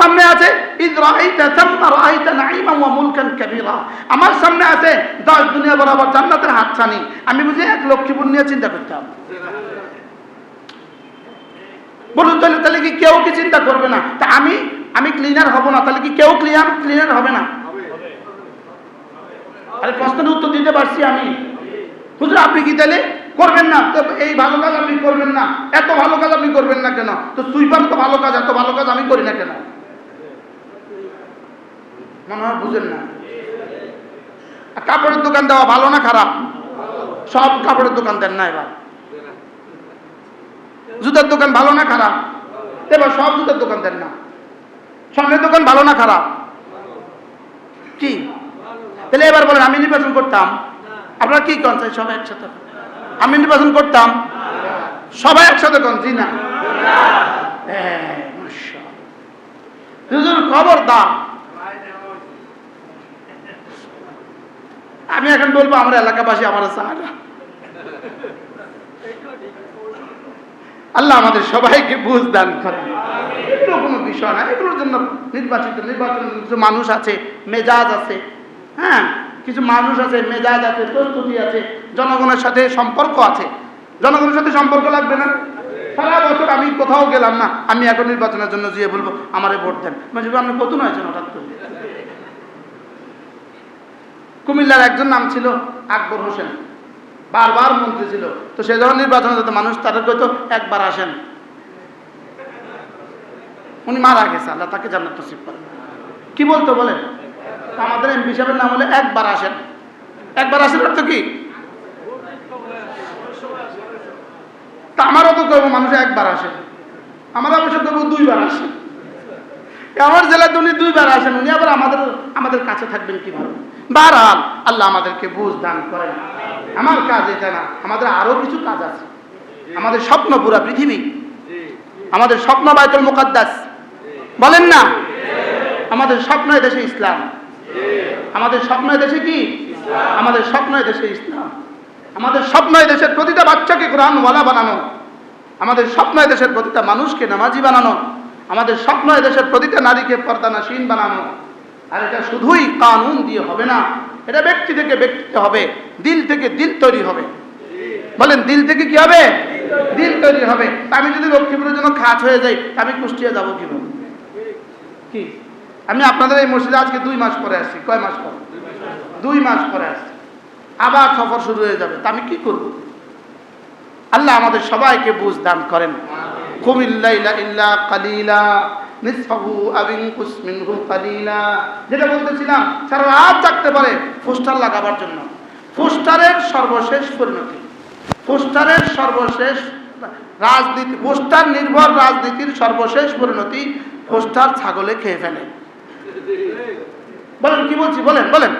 সামনে আছে আমার সামনে আছে, দশ দুনিয়া বরাবর জান্নাতের হাতছানি। আমি বুঝি এক লক্ষ্মীপুর নিয়ে চিন্তা করতাম বলুন তাহলে তাহলে কি কেউ কি চিন্তা করবে না? তা আমি আমি ক্লিনার হব না, তাহলে কি কেউ ক্লিয়ার ক্লিনার হবে না? আরে প্রশ্নের উত্তর দিতে পারছি আমি। হুজুর, আপনি কি তাহলে করবেন না? তো এই ভালো কাজ আপনি করবেন না। এত ভালো কাজ আপনি করবেন না কেন? তো সুইপার তো ভালো কাজ, এত ভালো কাজ আমি করি না কেন? মনে হয় বুঝেন না। কাপড়ের দোকান দেওয়া ভালো না খারাপ? সব কাপড়ের দোকান দেন না এবার। জুতার দোকান ভালো না খারাপ? এবার সব জুতার দোকান দেন না। স্বর্ণের দোকান ভালো না খারাপ? কি? তাহলে এবার বলেন, আমি নির্বাচন করতাম। আপনারা কি করেন? চাই সবাই একসাথে। আমি নির্বাচন করতাম। সবাই একসাথে করেন, জি না? হ্যাঁ। হুজুর খবর আমি এখন বলব, আমরা এলাকাবাসী আমার চায় আল্লাহ আমাদের সবাইকে বুঝ দান করেন। এগুলো কোনো বিষয় না, এগুলোর জন্য নির্বাচিত, নির্বাচন কিছু মানুষ আছে, মেজাজ আছে হ্যাঁ? কিছু মানুষ আছে, মেজাজ আছে, প্রস্তুতি আছে, জনগণের সাথে সম্পর্ক আছে। জনগণের সাথে সম্পর্ক লাগবে না? সারা বছর আমি কোথাও গেলাম না, আমি এখন নির্বাচনের জন্য গিয়ে বলব, আমারে ভোট দেন। মানে আপনি কত হয়েছেন হঠাৎ করে। কুমিল্লার একজন নাম ছিল আকবর হোসেন। বারবার মন্ত্রী ছিল। তো সে যখন নির্বাচনে যেত মানুষ তাদের কইতো, একবার আসেন। উনি মারা গেছে, আল্লাহ তাকে জান্নাত নসিব করেন। কি বলতো বলেন? আমাদের এমপি সাহেবের নাম হলে একবার আসেন। একবার আসেন অর্থ কি? তা আমারও তো করব মানুষ একবার আসেন আমার অবশ্য করব দুইবার আসেন আমার জেলাতে উনি দুইবার আসেন, উনি আবার আমাদের আমাদের কাছে থাকবেন কীভাবে? বারহাল আল্লাহ আমাদেরকে বুঝ দান করেন। আমার কাজ এটা না, আমাদের আরও কিছু কাজ আছে। আমাদের স্বপ্ন পুরা পৃথিবী। আমাদের স্বপ্ন বায়তুল মুকাদ্দাস। বলেন না? আমাদের স্বপ্ন দেশে ইসলাম। আমাদের স্বপ্ন দেশে কি? আমাদের স্বপ্ন দেশে ইসলাম। আমাদের স্বপ্ন দেশের প্রতিটা বাচ্চাকে কোরআন ওয়ালা বানানো। আমাদের স্বপ্ন দেশের প্রতিটা মানুষকে নামাজি বানানো। আমাদের স্বপ্ন দেশের প্রতিটা নারীকে পর্দানাসীন বানানো। আর এটা শুধুই কানুন দিয়ে হবে না, এটা ব্যক্তি থেকে ব্যক্তিতে হবে, দিল থেকে দিল তৈরি হবে। বলেন, দিল থেকে কি হবে? দিল তৈরি হবে। আমি যদি লক্ষ্মীপুরের জন্য খাস হয়ে যাই আমি কুষ্টিয়া যাব কীভাবে? কি? আমি আপনাদের এই মসজিদে আজকে দুই মাস পরে আসছি। কয় মাস পরে? দুই মাস পরে আসছি। আবার সফর শুরু হয়ে যাবে। তা আমি কি করব? আল্লাহ আমাদের সবাইকে বুঝ দান করেন। কুমিল্লাইলা ইল্লা কালিলা। যেটা বলতেছিলাম, সারা রাত জাগতে পারে পোস্টার লাগাবার জন্য। পোস্টারের সর্বশেষ পরিণতি। পোস্টারের সর্বশেষ রাজনীতি পোস্টার নির্ভর রাজনীতির সর্বশেষ পরিণতি পোস্টার ছাগলে খেয়ে ফেলে। বলেন, কি বলছি? বলেন বলেন।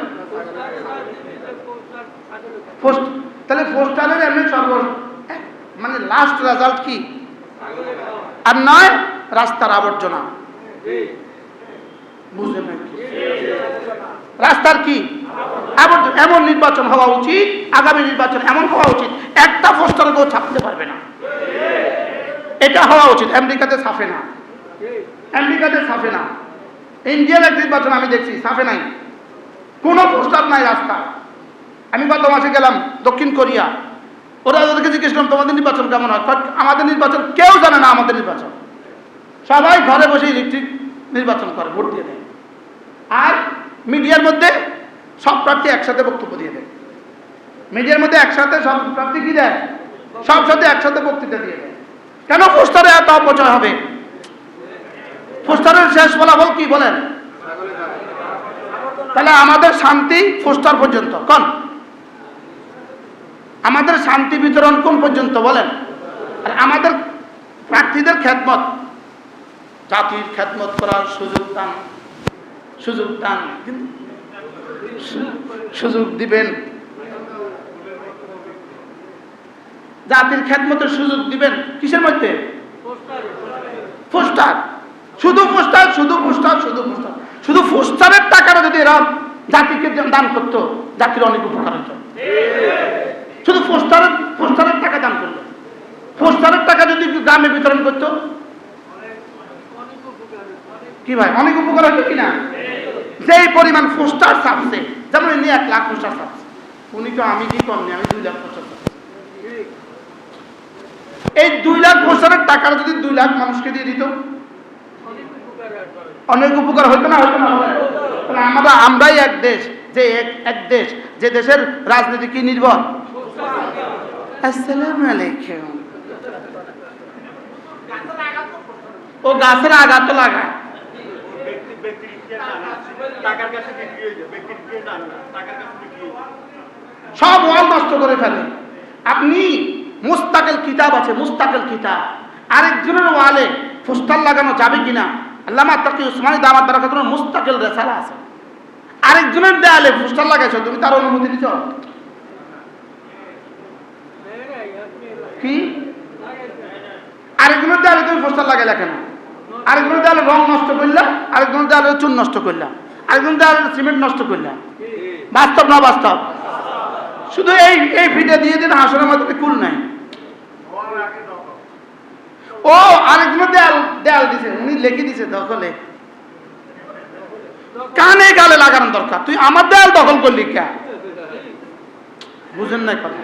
তাহলে পোস্টারের এমনি সর্ব মানে লাস্ট রেজাল্ট কি? আর নয় রাস্তার আবর্জনা। বুঝলেন রাস্তার কি? আবর্জনা। এমন নির্বাচন হওয়া উচিত আগামী নির্বাচন এমন হওয়া উচিত একটা পোস্টার কেউ ছাপতে পারবে না। এটা হওয়া উচিত। আমেরিকাতে ছাপে না। আমেরিকাতে ছাপে না। ইন্ডিয়ার এক নির্বাচন আমি দেখছি ছাপে নাই। কোনো পোস্টার নাই রাস্তা আমি গত মাসে গেলাম দক্ষিণ কোরিয়া। ওরা ওদেরকে জিজ্ঞেস করলাম তোমাদের নির্বাচন কেমন হয়? আমাদের নির্বাচন কেউ জানে না আমাদের নির্বাচন। সবাই ঘরে বসে ইলেকট্রিক নির্বাচন করে, ভোট দিয়ে দেয়। আর মিডিয়ার মধ্যে সব প্রার্থী একসাথে বক্তব্য দিয়ে দেয়। মিডিয়ার মধ্যে একসাথে সব প্রার্থী কি দেয়? সব সাথে একসাথে বক্তৃতা দিয়ে দেয়। কেন পোস্টারে এত অপচয় হবে? পোস্টারের শেষ ফলাফল কি বলেন? তাহলে আমাদের শান্তি পোস্টার পর্যন্ত, কোন? আমাদের শান্তি বিতরণ কোন পর্যন্ত বলেন? আর আমাদের প্রার্থীদের খ্যাতমত। জাতির খ্যাতমত করার সুযোগ দান সুযোগ দান সুযোগ দিবেন। জাতির খ্যাতমতের সুযোগ দিবেন কিসের মধ্যে? পোস্টার। শুধু পোস্টার শুধু পোস্টার শুধু পোস্টার। শুধু পোস্টারের টাকাটা যদি এরা জাতিকে দান করতো, জাতির অনেক উপকার হতো। শুধু পোস্টারের পোস্টারের টাকা দান করল। পোস্টারের টাকা যদি গ্রামে বিতরণ করতো কি ভাই, অনেক উপকার হচ্ছে কিনা? যেই পরিমাণ পোস্টার ছাপছে, যেমন ইনি এক লাখ পোস্টার ছাপছে। উনি তো আমি কি কম আমি দুই লাখ পোস্টার এই দুই লাখ পোস্টারের টাকার যদি দুই লাখ মানুষকে দিয়ে দিত? অনেক উপকার হতো না হতো না? আমরা, আমরাই এক দেশ, যে এক এক দেশ, যে দেশের রাজনীতি কি নির্ভর? আসসালামু আলাইকুম। ও গাছের আঘাত লাগায়। সব ওয়াল নষ্ট করে ফেলে। আপনি মুস্তাকেল কিতাব আছে, মুস্তাকেল কিতাব। আরেকজনের ওয়ালে পোস্টার লাগানো যাবে কিনা? আল্লামা তাকি মুস্তাকেল রেসালা আছে। আরেকজনের দেয়ালে লাগাইছো, তুমি তার অনুমতি দিছ? কি? আরেকজনের দেয়ালে তুমি পোস্টার লাগাইলা কেন? আরেকজনের দেয়ালে রং নষ্ট করলা? দেয়ালে চুন নষ্ট করলা আরেকজনের দেয়ালে সিমেন্ট নষ্ট করলাম। বাস্তব না বাস্তব? শুধু এই এই ফিটে দিয়ে দিন হাসনের মধ্যে কুল নাই। ও আরেকজনের দেয়াল দেয়াল দিছে, উনি লিখে দিছে দখলে। কানে গালে লাগানোর দরকার। তুই আমার দেয়াল দখল করলি কে? বুঝেন নাই কথা।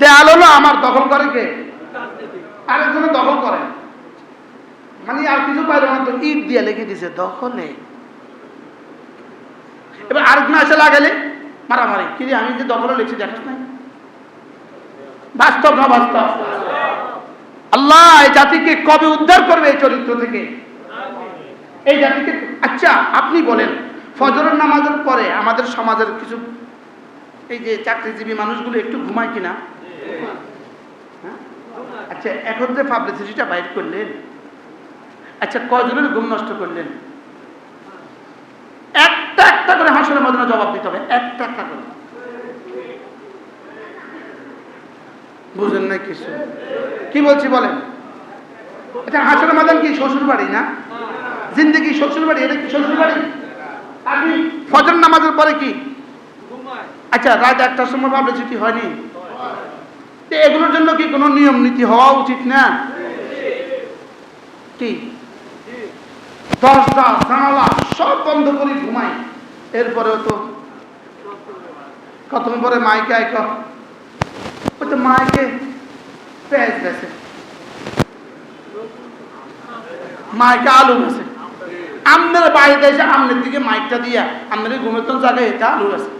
দেয়াল হলো আমার দখল করে কে? আরেকজনে দখল করে মানে আর কিছু পাইল না তো ইট দিয়ে লিখে দিছে দখলে। এবার আরেকজন এসে লাগালে, মারামারি। কিরে আমি যে দখলে লিখছি, দেখাস নাই? বাস্তব না বাস্তব? আল্লাহ, এই জাতিকে কবে উদ্ধার করবে এই চরিত্র থেকে? এই জাতিকে আচ্ছা আপনি বলেন, ফজরের নামাজের পরে আমাদের সমাজের কিছু, এই যে চাকরিজীবী মানুষগুলো একটু ঘুমায় কিনা? হ্যাঁ? আচ্ছা এখন যে পাবলিসিটিটা বাইর করলেন আচ্ছা কয়জনের ঘুম নষ্ট করলেন? একটা একটা করে হাসনের মধ্যে জবাব দিতে হবে একটা একটা করে। বুঝেন না কিছু। কি বলছি বলেন? আচ্ছা হাসনের মাদান কি শ্বশুর বাড়ি না? জিন্দগি শ্বশুর বাড়ি এটা কি শ্বশুর বাড়ি? আপনি ফজর নামাজের পরে কি? আচ্ছা রাত একটার সময় ভাবলে ছুটি হয়নি? এগুলোর জন্য কি কোনো নিয়ম নীতি হওয়া উচিত না? কি? দরজা, জানালা সব বন্ধ করে, ঘুমাই। এরপরেও তো কত পরে মাইকে আইক ওই তো মাইকে পেঁয়াজ গেছে মাইকে আলু গেছে আমনের বাড়িতে এসে আমনের দিকে মাইকটা দিয়া, আমনের তো জায়গায় এটা আলু গেছে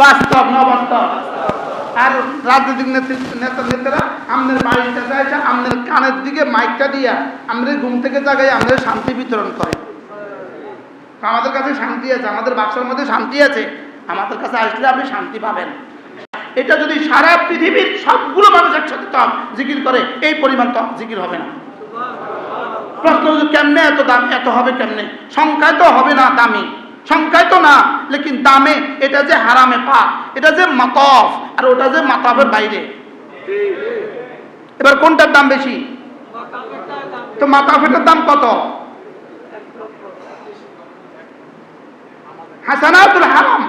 বাস্তব না বাস্তব আর রাজনৈতিক নেতা নেতারা আমনের বাড়িটা যায় আমনের কানের দিকে মাইকটা দিয়া আমাদের ঘুম থেকে জায়গায় আমাদের শান্তি বিতরণ করে। আমাদের কাছে শান্তি আছে, আমাদের বাক্সের মধ্যে শান্তি আছে। আমাদের কাছে আসলে আপনি শান্তি পাবেন। এটা যদি সারা পৃথিবীর সবগুলো মানুষ একসাথে তপ জিকির করে, এই পরিমাণ তপ জিকির হবে না। প্রশ্ন কেমনে এত দাম? এত হবে কেমনে? সংখ্যায় তো হবে না দামি। সংখ্যায় তো না, লেকিন দামে এটা যে হারামে পা, এটা যে মাতফ আর ওটা যে মাতাবের বাইরে। এবার কোনটার দাম বেশি? তো মাতাফেটার দাম কত? হাসানাতুল হারাম।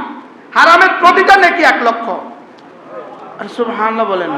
হারামের প্রতিটা নাকি এক লক্ষ। আর সুবহানাল্লাহ বলেন।